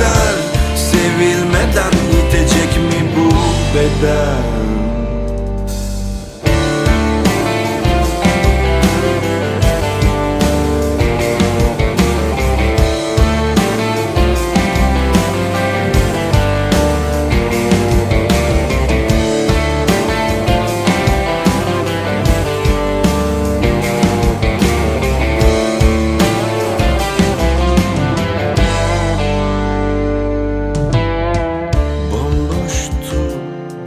ister Sevilmeden bitecek mi bu beden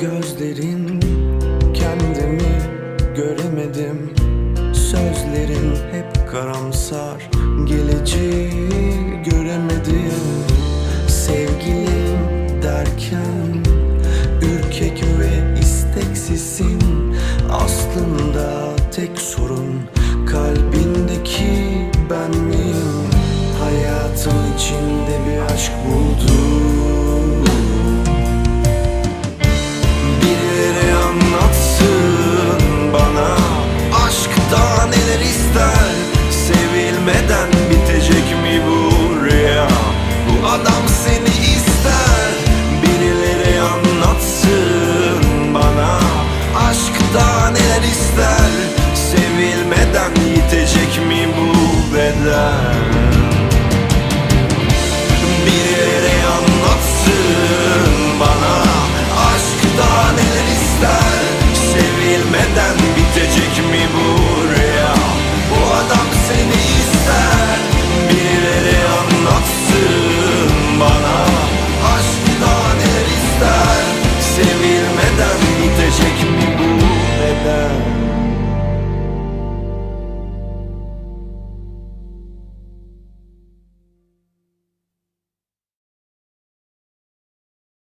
gözlerin Kendimi göremedim. Sözlerin hep karamsar Geleceği göremedim. Sevgilim derken Ürkek ve isteksizsin. Aslında tek sorun Kalbindeki ben miyim? Hayatım içinde bir aşk buldum